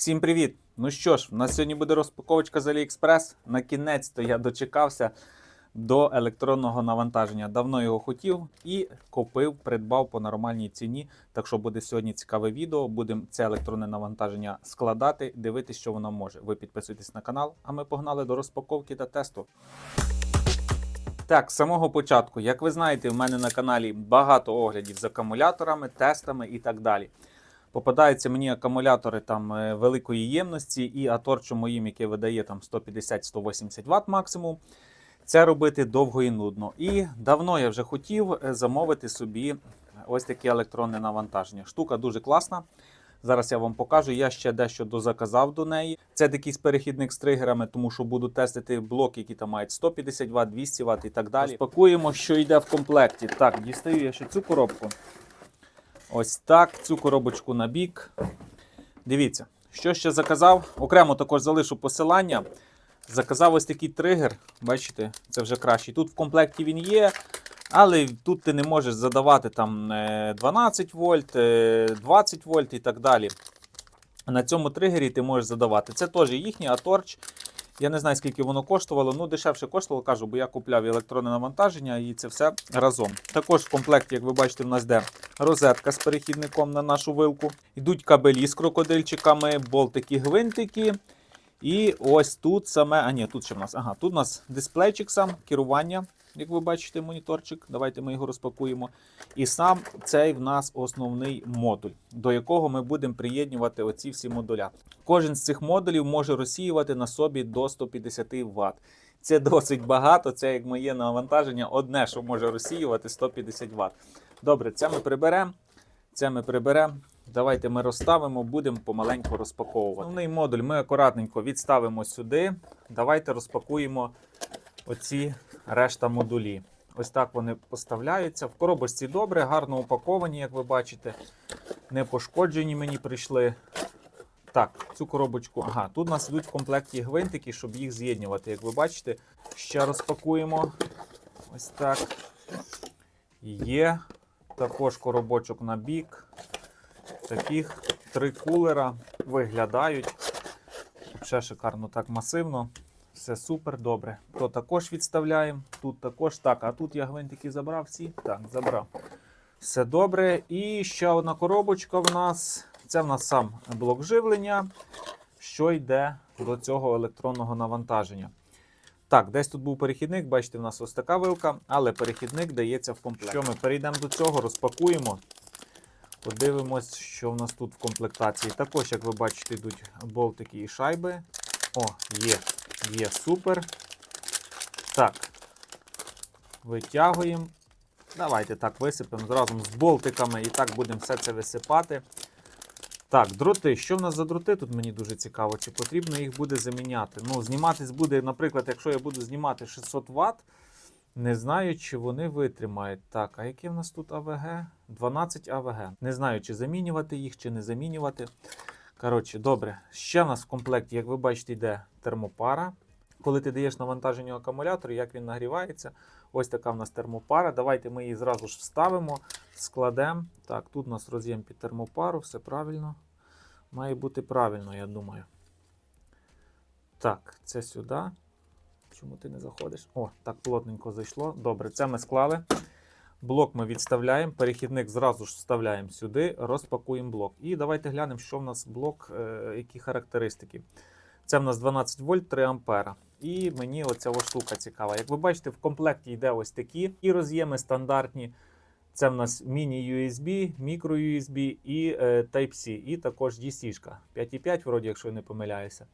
Всім привіт! Ну що ж, у нас сьогодні буде розпаковочка з AliExpress. На кінець-то я дочекався до електронного навантаження. Давно його хотів і купив, придбав по нормальній ціні. Так що буде сьогодні цікаве відео. Будемо це електронне навантаження складати, дивитися, що воно може. Ви підписуйтесь на канал, а ми погнали до розпаковки та тесту. Так, з самого початку, як ви знаєте, в мене на каналі багато оглядів з акумуляторами, тестами і так далі. Попадаються мені акумулятори там е, великої ємності і аторчу моїм, який видає там 150-180 Вт максимум. Це робити довго і нудно. І давно я вже хотів е, замовити собі ось таке електронне навантаження. Штука дуже класна. Зараз я вам покажу. Я ще дещо дозаказав до неї. Це такий перехідник з тригерами, тому що буду тестити блоки, які там мають 150 Вт, 200 Вт і так далі. Пакуємо, що йде в комплекті. Так, дістаю я ще цю коробку. Ось так, цю коробочку на бік. Дивіться, що ще заказав. Окремо також залишу посилання. Заказав ось такий тригер. Бачите, це вже кращий. Тут в комплекті він є, але тут ти не можеш задавати там е, 12 вольт, е, 20 вольт і так далі. На цьому тригері ти можеш задавати. Це теж їхній Аторч. Я не знаю, скільки воно коштувало. Ну, дешевше коштувало, кажу, бо я купляв електронне навантаження і це все разом. Також в комплекті, як ви бачите, в нас йде розетка з перехідником на нашу вилку. Йдуть кабелі з крокодильчиками, болтики, гвинтики. І ось тут саме. А ні, тут ще в нас. Ага, тут у нас дисплейчик сам, керування, як ви бачите, моніторчик. Давайте ми його розпакуємо. І сам цей в нас основний модуль, до якого ми будемо приєднувати оці всі модуля. Кожен з цих модулів може розсіювати на собі до 150 Вт. Це досить багато. Це як моє навантаження, одне, що може розсіювати 150 Вт. Добре, це ми приберемо. Це ми приберемо. Давайте ми розставимо, будемо помаленьку розпаковувати. Основний модуль ми акуратненько відставимо сюди. Давайте розпакуємо оці решта модулі. Ось так вони поставляються. В коробочці добре, гарно упаковані, як ви бачите. Не пошкоджені мені прийшли. Так, цю коробочку. Ага, тут у нас йдуть в комплекті гвинтики, щоб їх з'єднувати. Як ви бачите, ще розпакуємо. Ось так. Є. Також коробочок на бік. Таких три кулера виглядають. Ще шикарно, так масивно. Все супер, добре. То також відставляємо. Тут також так. А тут я гвинтики забрав всі. Так, забрав. Все добре. І ще одна коробочка в нас. Це в нас сам блок живлення, що йде до цього електронного навантаження. Так, десь тут був перехідник, бачите, в нас ось така вилка, але перехідник дається в комплект. Що ми перейдемо до цього, розпакуємо. Подивимось, що в нас тут в комплектації. Також, як ви бачите, йдуть болтики і шайби. О, є, є, супер. Так. Витягуємо. Давайте так висипемо разом з болтиками і так будемо все це висипати. Так, дроти. Що в нас за дроти? Тут мені дуже цікаво, чи потрібно їх буде заміняти. Ну, зніматись буде, наприклад, якщо я буду знімати 600 Вт, не знаю, чи вони витримають. Так, а яке в нас тут АВГ? 12 АВГ. Не знаю, чи замінювати їх, чи не замінювати. Коротше, добре. Ще в нас в комплекті, як ви бачите, йде термопара. Коли ти даєш навантаження акумулятору, як він нагрівається. Ось така в нас термопара. Давайте ми її зразу ж вставимо, складемо. Так, тут у нас роз'єм під термопару, все правильно. Має бути правильно, я думаю. Так, це сюди. Чому ти не заходиш? О, так плотненько зайшло. Добре, це ми склали. Блок ми відставляємо, перехідник зразу ж вставляємо сюди, розпакуємо блок. І давайте глянемо, що в нас блок, е, які характеристики. Це в нас 12 вольт 3 ампера. І мені оця штука цікава. Як ви бачите, в комплекті йде ось такі і роз'єми стандартні. Це в нас міні-USB, мікро-USB і е, Type-C, і також DC. 5,5, вроді, якщо я не помиляюся.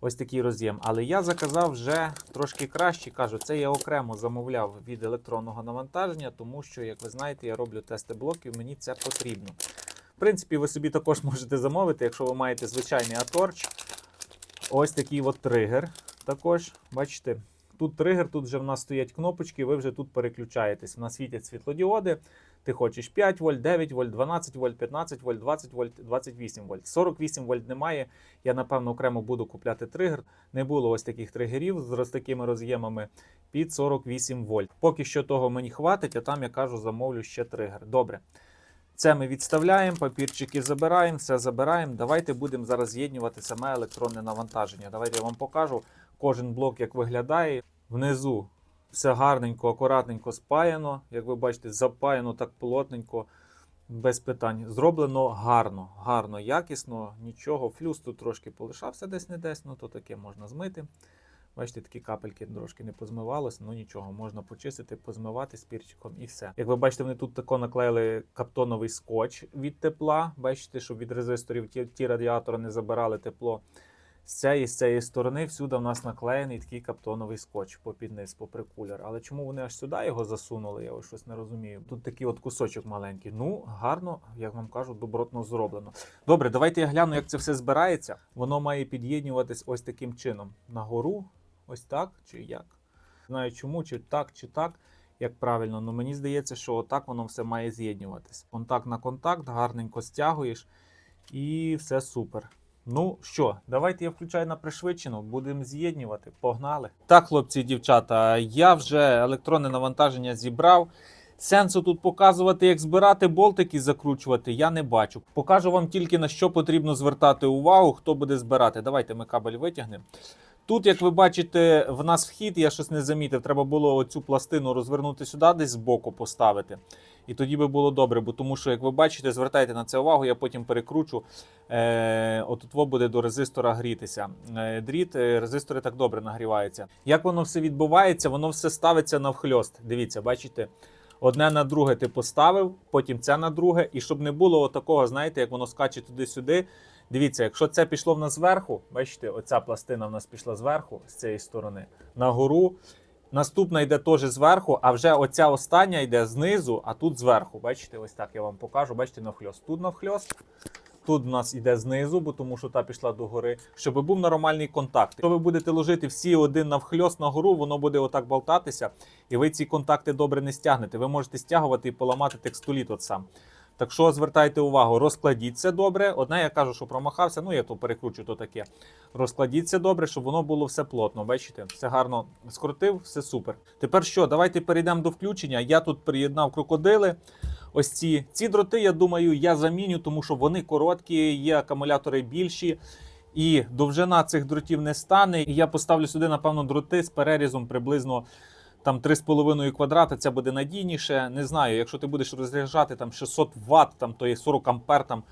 Ось такий роз'єм. Але я заказав вже трошки краще. Кажу, це я окремо замовляв від електронного навантаження, тому що, як ви знаєте, я роблю тести блоків, мені це потрібно. В принципі, ви собі також можете замовити, якщо ви маєте звичайний аторч. Ось такий от тригер. Також, бачите, тут тригер, тут вже в нас стоять кнопочки, ви вже тут переключаєтесь. У нас світять світлодіоди. Ти хочеш 5 вольт, 9 вольт, 12 вольт, 15 вольт, 20 вольт, 28 вольт. 48 вольт немає. Я, напевно, окремо буду купляти тригер. Не було ось таких тригерів з такими роз'ємами під 48 вольт. Поки що того мені хватить, а там я кажу, замовлю ще тригер. Добре. Це ми відставляємо, папірчики забираємо, все забираємо. Давайте будемо зараз з'єднувати саме електронне навантаження. Давайте я вам покажу кожен блок, як виглядає. Внизу все гарненько, акуратненько спаяно. Як ви бачите, запаяно так плотненько, без питань. Зроблено гарно, гарно, якісно, нічого. Флюс тут трошки полишався десь не десь, ну то таке можна змити. Бачите, такі капельки трошки не позмивалися, ну нічого, можна почистити, позмивати спірчиком і все. Як ви бачите, вони тут тако наклеїли каптоновий скотч від тепла. Бачите, щоб від резисторів ті, ті радіатори не забирали тепло. З цієї, з цієї сторони всюди в нас наклеєний такий каптоновий скотч попід низ, попри кулер. Але чому вони аж сюди його засунули, я ось щось не розумію. Тут такий от кусочок маленький. Ну, гарно, як вам кажу, добротно зроблено. Добре, давайте я гляну, як це все збирається. Воно має під'єднуватись ось таким чином. Нагору, ось так чи як. Знаю чому, чи так, чи так, як правильно. Ну мені здається, що отак воно все має з'єднуватись. Контакт на контакт, гарненько стягуєш, і все супер. Ну що, давайте я включаю на пришвидшену, будемо з'єднувати. Погнали. Так, хлопці і дівчата, я вже електронне навантаження зібрав. Сенсу тут показувати, як збирати болтики, закручувати, я не бачу. Покажу вам тільки на що потрібно звертати увагу, хто буде збирати. Давайте ми кабель витягнемо. Тут, як ви бачите, в нас вхід, я щось не замітив. Треба було оцю пластину розвернути сюди, десь збоку поставити. І тоді би було добре, бо тому що, як ви бачите, звертайте на це увагу, я потім перекручу. Е, отут во буде до резистора грітися. Е, дріт, е, резистори так добре нагріваються. Як воно все відбувається, воно все ставиться навхльост. Дивіться, бачите? Одне на друге ти поставив, потім це на друге. І щоб не було такого, знаєте, як воно скаче туди-сюди. Дивіться, якщо це пішло в нас зверху, бачите, оця пластина в нас пішла зверху з цієї сторони, нагору. Наступна йде теж зверху, а вже оця остання йде знизу, а тут зверху. Бачите, ось так я вам покажу. Бачите, навхльост. Тут навхльост. Тут в нас йде знизу, бо тому що та пішла догори, щоб був нормальний контакт. Якщо ви будете ложити всі один навхльост на гору, воно буде отак болтатися, і ви ці контакти добре не стягнете. Ви можете стягувати і поламати текстоліт от сам. Так що звертайте увагу, розкладіть це добре. Одне я кажу, що промахався, ну я то перекручу, то таке. Розкладіть це добре, щоб воно було все плотно. Бачите, все гарно скрутив, все супер. Тепер що? Давайте перейдемо до включення. Я тут приєднав крокодили. Ось ці ці дроти, я думаю, я заміню, тому що вони короткі, є акумулятори більші. І довжина цих дротів не стане. І я поставлю сюди, напевно, дроти з перерізом приблизно там 3,5 квадрата. Це буде надійніше. Не знаю, якщо ти будеш розряджати там 600 Вт, там то є 40 ампер, там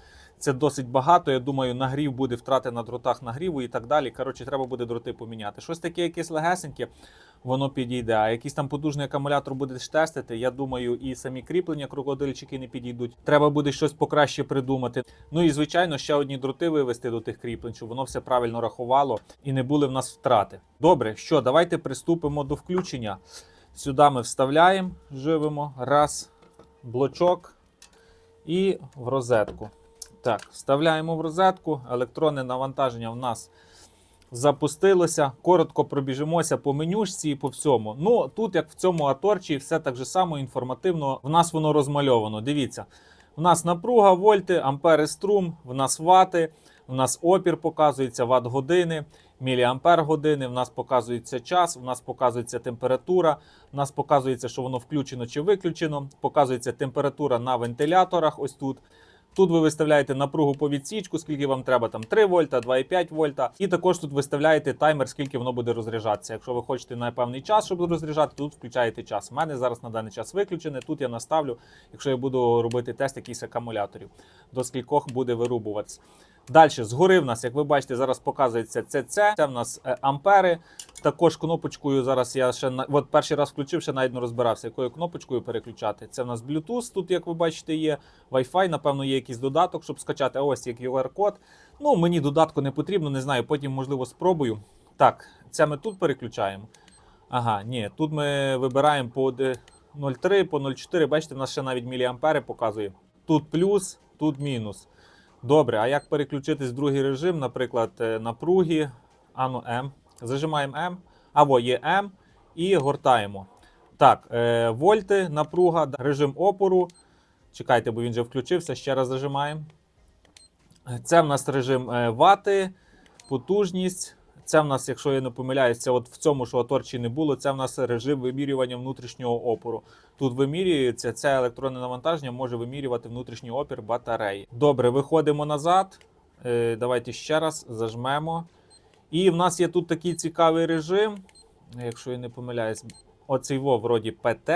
це досить багато. Я думаю, нагрів буде втрати на дротах нагріву і так далі. Коротше, треба буде дроти поміняти. Щось таке, якесь легесеньке, воно підійде. А якийсь там потужний акумулятор будеш тестити. Я думаю, і самі кріплення крокодильчики не підійдуть. Треба буде щось покраще придумати. Ну і звичайно, ще одні дроти вивести до тих кріплень, щоб воно все правильно рахувало і не були в нас втрати. Добре, що давайте приступимо до включення. Сюди ми вставляємо, живемо. Раз, блочок і в розетку. Так, вставляємо в розетку. Електронне навантаження в нас запустилося. Коротко пробіжимося по менюшці і по всьому. Ну, тут, як в цьому аторчі, все так же само інформативно. В нас воно розмальовано. Дивіться, в нас напруга, вольти, ампери струм, в нас вати, в нас опір показується, ват години, міліампер години, в нас показується час, в нас показується температура, в нас показується, що воно включено чи виключено, показується температура на вентиляторах. Ось тут. Тут ви виставляєте напругу по відсічку, скільки вам треба, там 3 вольта, 2,5 вольта. І також тут виставляєте таймер, скільки воно буде розряджатися. Якщо ви хочете на певний час, щоб розряджати, тут включаєте час. У мене зараз на даний час виключене. Тут я наставлю, якщо я буду робити тест якихось акумуляторів, до скількох буде вирубуватися. Далі, згори в нас, як ви бачите, зараз показується ЦЦ, це в нас е, ампери. Також кнопочкою зараз я ще от перший раз включив, ще навіть не розбирався, якою кнопочкою переключати. Це в нас Bluetooth, тут, як ви бачите, є Wi-Fi, напевно, є якийсь додаток, щоб скачати. Ось є QR-код. Ну, мені додатку не потрібно, не знаю, потім, можливо, спробую. Так, це ми тут переключаємо. Ага, ні, тут ми вибираємо по 0,3, по 0,4. Бачите, в нас ще навіть міліампери показує. Тут плюс, тут мінус. Добре, а як переключитись в другий режим, наприклад, е, напруги, ану М. Зажимаємо М, або є М і гортаємо. Так, е, вольти, напруга, режим опору. Чекайте, бо він вже включився. Ще раз зажимаємо. Це в нас режим е, вати, потужність, Це в нас, якщо я не помиляюсь, це от в цьому, що аторчі не було, це в нас режим вимірювання внутрішнього опору. Тут вимірюється це електронне навантаження, може вимірювати внутрішній опір батареї. Добре, виходимо назад. Е, давайте ще раз зажмемо. І в нас є тут такий цікавий режим. Якщо я не помиляюсь, оцей во вроді ПТ.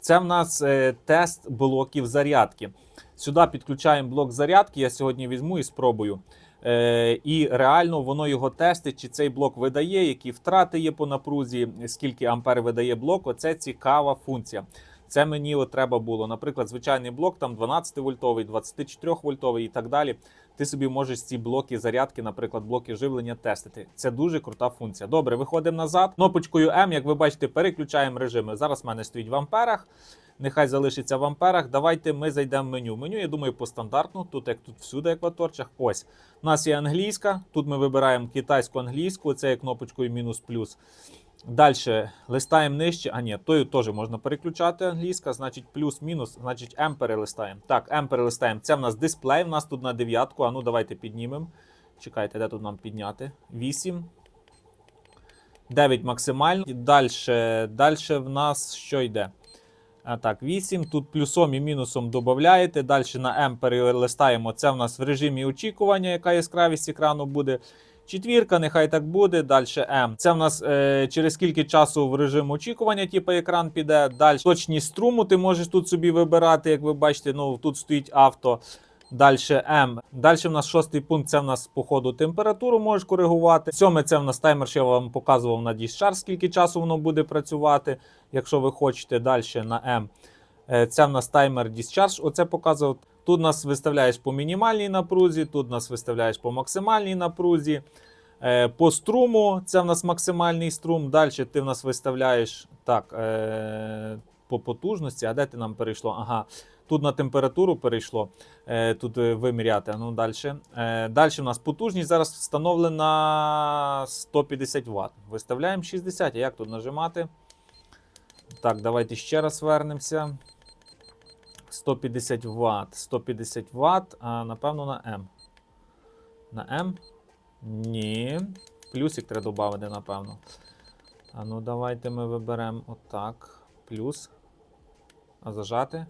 Це в нас е, тест блоків зарядки. Сюди підключаємо блок зарядки. Я сьогодні візьму і спробую. Е, і реально воно його тестить, чи цей блок видає, які втрати є по напрузі, скільки ампер видає блок. Оце цікава функція. Це мені от треба було. Наприклад, звичайний блок, там 12 вольтовий, 24 вольтовий і так далі. Ти собі можеш ці блоки зарядки, наприклад, блоки живлення тестити. Це дуже крута функція. Добре, виходимо назад. Кнопочкою М, як ви бачите, переключаємо режими. Зараз в мене стоїть в амперах. Нехай залишиться в амперах. Давайте ми зайдемо в меню. Меню, я думаю, по стандартну. Тут як тут всюди, як в аторчах. Ось. У нас є англійська. Тут ми вибираємо китайську англійську. Це є кнопочкою мінус плюс. Далі листаємо нижче. А ні, тою теж можна переключати англійська, значить плюс-мінус, значить М перелистаємо. Так, М перелистаємо. Це в нас дисплей, в нас тут на дев'ятку. А ну давайте піднімемо. Чекайте, де тут нам підняти? 8. 9 максимально. Далі, далі в нас що йде? А, так, 8. Тут плюсом і мінусом додаєте. Далі на М перелистаємо. Це в нас в режимі очікування, яка яскравість екрану буде. Четвірка, нехай так буде. Далі М. Це в нас е, через скільки часу в режим очікування, типу екран піде. Далі точність струму ти можеш тут собі вибирати, як ви бачите, ну тут стоїть авто. Далі М. Далі в нас шостий пункт. Це в нас по ходу температуру можеш коригувати. Сьоме це в нас таймер, що я вам показував на Discharge, скільки часу воно буде працювати, якщо ви хочете. Далі на М. Е, Це в нас таймер Discharge, оце показував. Тут нас виставляєш по мінімальній напрузі, тут нас виставляєш по максимальній напрузі. Е, По струму це в нас максимальний струм. Далі ти в нас виставляєш так, е, по потужності. А де ти нам перейшло? Ага, тут на температуру перейшло. Е, Тут е, виміряти. Ну, далі. Е, Далі в нас потужність зараз встановлена 150 Вт. Виставляємо 60. А як тут нажимати? Так, давайте ще раз вернемося. 150 Вт. 150 Вт, а напевно на М. На М? Ні. Плюсик треба додати, напевно. А ну давайте ми виберемо отак. Плюс. А зажати.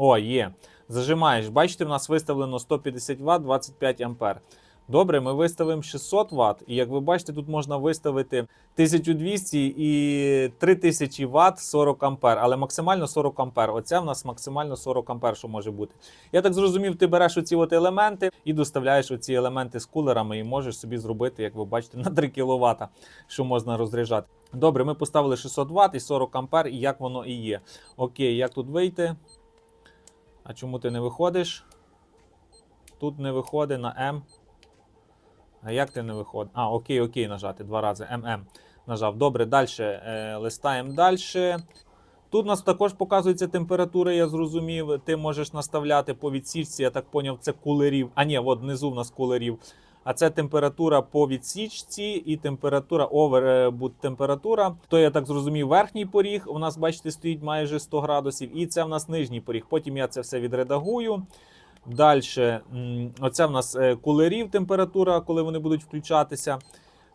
О, є. Зажимаєш. Бачите, в нас виставлено 150 Вт, 25 ампер. Добре, ми виставимо 600 Вт. І як ви бачите, тут можна виставити 1200 і 3000 Вт 40 ампер, але максимально 40 ампер. Оце в нас максимально 40 ампер, що може бути. Я так зрозумів, ти береш оці от елементи і доставляєш оці елементи з кулерами і можеш собі зробити, як ви бачите, на 3 кВт, що можна розряджати. Добре, ми поставили 600 Вт і 40 ампер, і як воно і є. Окей, як тут вийти? А чому ти не виходиш? Тут не виходить на М. А як ти не виходиш? А, окей, окей, нажати два рази. ММ нажав. Добре, далі е, листаємо далі. Тут у нас також показується температура, я зрозумів. Ти можеш наставляти по відсічці, я так поняв, це кулерів. А ні, от внизу в нас кулерів. А це температура по відсічці і температура овербут температура. То я так зрозумів, верхній поріг. У нас, бачите, стоїть майже 100 градусів. І це в нас нижній поріг. Потім я це все відредагую. Далі, оце в нас е, кулерів температура, коли вони будуть включатися.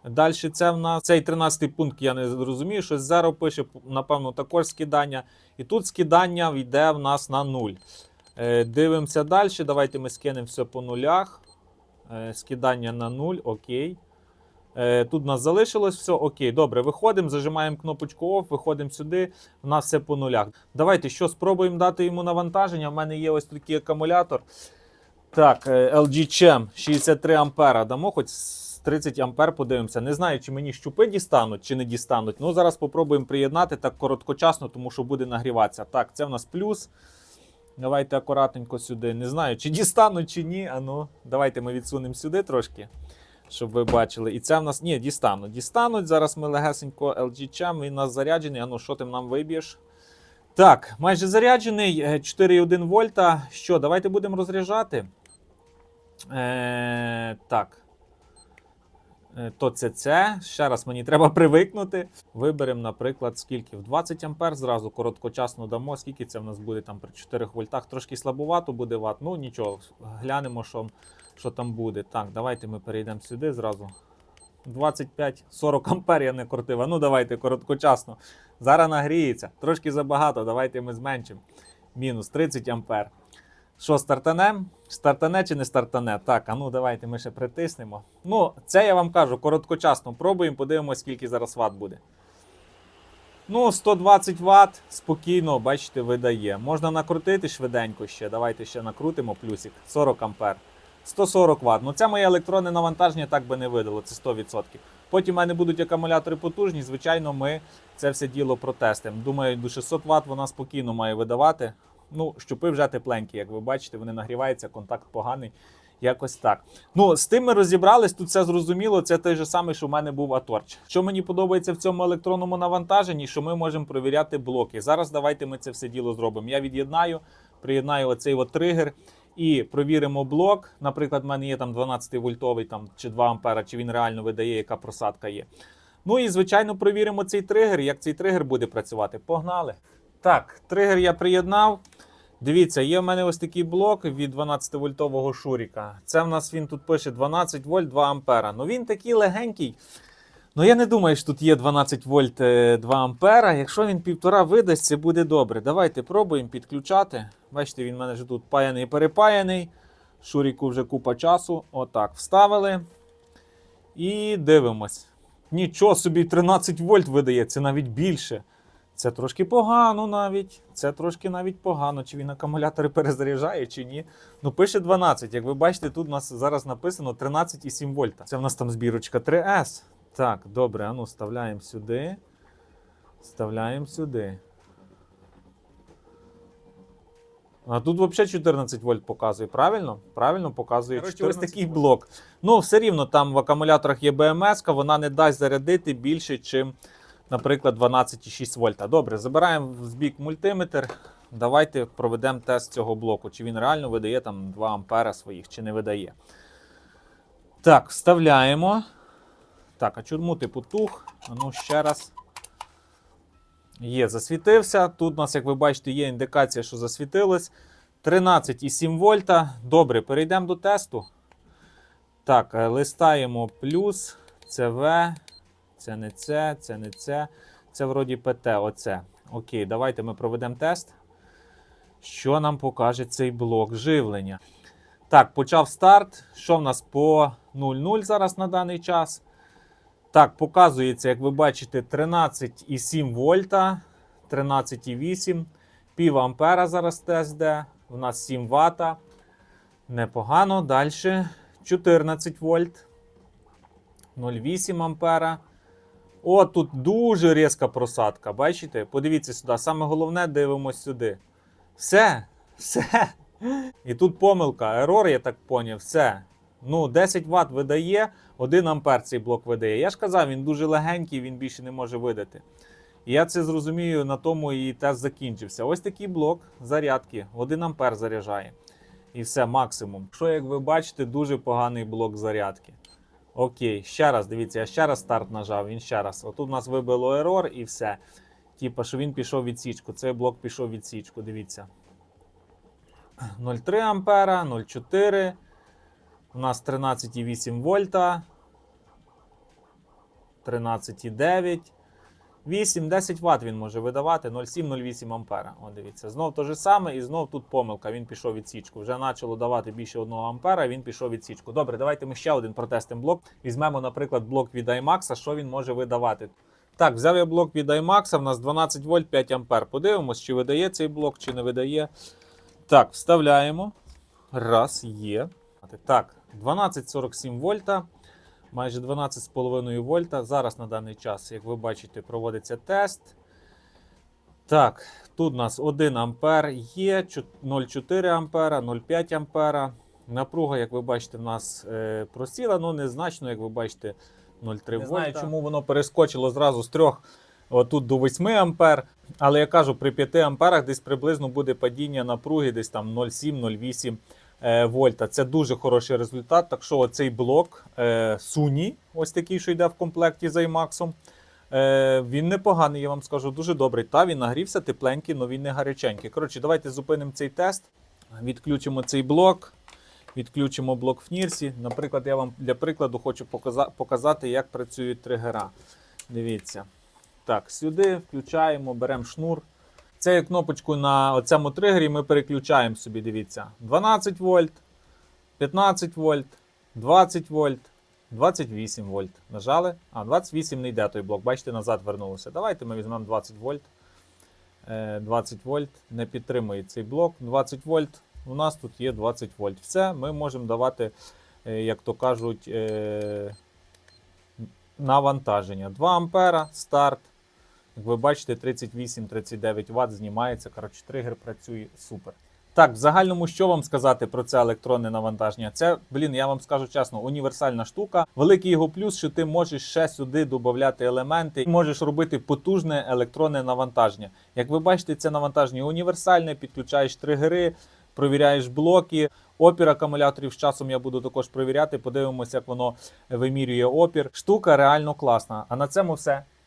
Далі це в нас цей 13 пункт, я не зрозумію, що зеро пише, напевно, також скидання. І тут скидання йде в нас на 0. Е, Дивимося далі. Давайте ми скинемо все по нулях. Е, Скидання на 0, окей. Е, Тут нас залишилось все. Окей, добре, виходимо, зажимаємо кнопочку OFF, виходимо сюди, у нас все по нулях. Давайте що, спробуємо дати йому навантаження. У мене є ось такий акумулятор. Так, е, LG Chem 63 ампера. Дамо хоч 30 ампер подивимося. Не знаю, чи мені щупи дістануть, чи не дістануть. Ну, зараз спробуємо приєднати так короткочасно, тому що буде нагріватися. Так, це в нас плюс. Давайте акуратненько сюди. Не знаю, чи дістануть, чи ні. А ну, давайте ми відсунемо сюди трошки, щоб ви бачили. І це в нас. Ні, дістануть. Дістануть. Зараз ми легесенько LG Chem, він у нас заряджений. А ну, що ти нам виб'єш? Так, майже заряджений. е, 4,1 вольта. Що, давайте будемо розряджати. Е, так. Е, То це це. Ще раз мені треба привикнути. Виберемо, наприклад, скільки? В 20 ампер зразу короткочасно дамо. Скільки це в нас буде там при 4 вольтах? Трошки слабовато буде ват. Ну нічого, глянемо, що, що там буде. Так, давайте ми перейдемо сюди зразу. 25-40 ампер я не крутив. Ну давайте короткочасно. Зараз нагріється. Трошки забагато, давайте ми зменшимо. Мінус 30 ампер. Що, стартанем? Стартане чи не стартане? Так, а ну давайте ми ще притиснемо. Ну, це я вам кажу, короткочасно пробуємо, подивимося, скільки зараз ват буде. Ну, 120 Вт спокійно, бачите, видає. Можна накрутити швиденько ще. Давайте ще накрутимо плюсик. 40 ампер. 140 Вт. Ну це моє електронне навантаження так би не видало, це 100%. Потім в мене будуть акумулятори потужні. Звичайно, ми це все діло протестимо. Думаю, до 600 Вт вона спокійно має видавати. Ну, щупи вже тепленькі, як ви бачите, вони нагріваються, контакт поганий. Якось так. Ну, з тим ми розібрались, тут все зрозуміло. Це той же самий, що в мене був Аторч. Що мені подобається в цьому електронному навантаженні, що ми можемо перевіряти блоки. Зараз давайте ми це все діло зробимо. Я від'єднаю, приєднаю оцей от тригер і провіримо блок. Наприклад, в мене є там 12 вольтовий там, чи 2 ампера, чи він реально видає, яка просадка є. Ну і звичайно провіримо цей тригер, як цей тригер буде працювати. Погнали. Так, тригер я приєднав. Дивіться, є в мене ось такий блок від 12-вольтового шуріка. Це в нас він тут пише 12 вольт 2 ампера. Ну він такий легенький. Ну я не думаю, що тут є 12 вольт е, 2 ампера. Якщо він півтора видасть, це буде добре. Давайте пробуємо підключати. Бачите, він в мене вже тут паяний перепаяний. Шуріку вже купа часу. Отак, вставили. І дивимось. Нічого собі 13 вольт видає, це навіть більше. Це трошки погано навіть. Це трошки навіть погано. Чи він акумулятори перезаряджає, чи ні. Ну, пише 12. Як ви бачите, тут у нас зараз написано 13,7 вольта. Це в нас там збірочка 3S. Так, добре, а ну вставляємо сюди. Вставляємо сюди. А тут взагалі 14 вольт показує, правильно? Правильно показує. Коротше, 14 ось такий вольт. блок. Ну, все рівно там в акумуляторах є БМС, вона не дасть зарядити більше, чим, наприклад, 12,6 вольта. Добре, забираємо в збік мультиметр. Давайте проведемо тест цього блоку. Чи він реально видає там 2 ампера своїх, чи не видає. Так, вставляємо. Так, а чому ти потух? Ну ще раз. Є, засвітився. Тут у нас, як ви бачите, є індикація, що засвітилось. 13,7 вольта. Добре, перейдемо до тесту. Так, е, листаємо плюс, це В, це не це, це не це. Це вроді ПТ, оце. Окей, давайте ми проведемо тест. Що нам покаже цей блок живлення? Так, почав старт. Що в нас по 0,0 зараз на даний час? Так, показується, як ви бачите, 13,7 вольта, 13,8, пів ампера зараз тест де. У нас 7 Вт. Непогано. Далі 14 вольт, 0,8 ампера. О, тут дуже різка просадка. Бачите? Подивіться сюди. Саме головне, дивимось сюди. Все, все. І тут помилка, ерор, я так поняв, все. Ну, 10 Вт видає, 1 ампер цей блок видає. Я ж казав, він дуже легенький, він більше не може видати. І я це зрозумію, на тому і тест закінчився. Ось такий блок зарядки, 1 ампер заряджає. І все, максимум. Що, як ви бачите, дуже поганий блок зарядки. Окей, ще раз, дивіться, я ще раз старт нажав, він ще раз. Отут у нас вибило ерор і все. Типа, що він пішов відсічку. Цей блок пішов відсічку, дивіться. 0,3 ампера, 0,4. У нас 13,8 вольта. 13,9. 8-10 Вт він може видавати 0,7-0,8 ампера. О, дивіться. Знов те ж саме, і знов тут помилка. Він пішов відсічку. Вже почало давати більше 1 ампера, він пішов відсічку. Добре, давайте ми ще один протестимо блок. Візьмемо, наприклад, блок від IMAX, що він може видавати. Так, взяв я блок від IMAX, в нас 12 вольт 5 ампер. Подивимось, чи видає цей блок, чи не видає. Так, вставляємо. Раз, є. Так, 12,47 вольта. Майже 12,5 вольта. Зараз на даний час, як ви бачите, проводиться тест. Так, тут у нас 1 ампер є, 0,4 ампера, 0,5 ампера. Напруга, як ви бачите, в нас е, просіла, ну незначно, як ви бачите, 0,3 вольта. Не знаю, чому воно перескочило зразу з 3 отут до 8 ампер. Але я кажу, при 5 амперах десь приблизно буде падіння напруги, десь там 0,7-0,8 е, вольта. Це дуже хороший результат. Так що цей блок е, Суні, ось такий, що йде в комплекті з IMAX, е, він непоганий, я вам скажу, дуже добрий. Та він нагрівся тепленький, але він не гаряченький. Коротше, давайте зупинимо цей тест, відключимо цей блок відключимо блок в Нірсі. Наприклад, я вам для прикладу хочу показа- показати, як працюють тригера. Дивіться. Так, сюди включаємо, беремо шнур. Цією кнопочкою на цьому тригері ми переключаємо собі, дивіться, 12 вольт, 15 вольт, 20 вольт, 28 вольт. Нажали. А, 28 не йде той блок. Бачите, назад вернулося. Давайте ми візьмемо 20 вольт. Е, 20 вольт не підтримує цей блок. 20 вольт. У нас тут є 20 вольт. Все, ми можемо давати, е, як то кажуть, е, навантаження. 2 ампера, старт. Як ви бачите, 38-39 Вт знімається. Коротше, тригер працює супер. Так, в загальному, що вам сказати про це електронне навантаження? Це, блін, я вам скажу чесно, універсальна штука. Великий його плюс, що ти можеш ще сюди додати елементи, і можеш робити потужне електронне навантаження. Як ви бачите, це навантаження універсальне, підключаєш тригери, провіряєш блоки. Опір акумуляторів з часом я буду також провіряти. Подивимося, як воно вимірює опір. Штука реально класна. А на цьому все.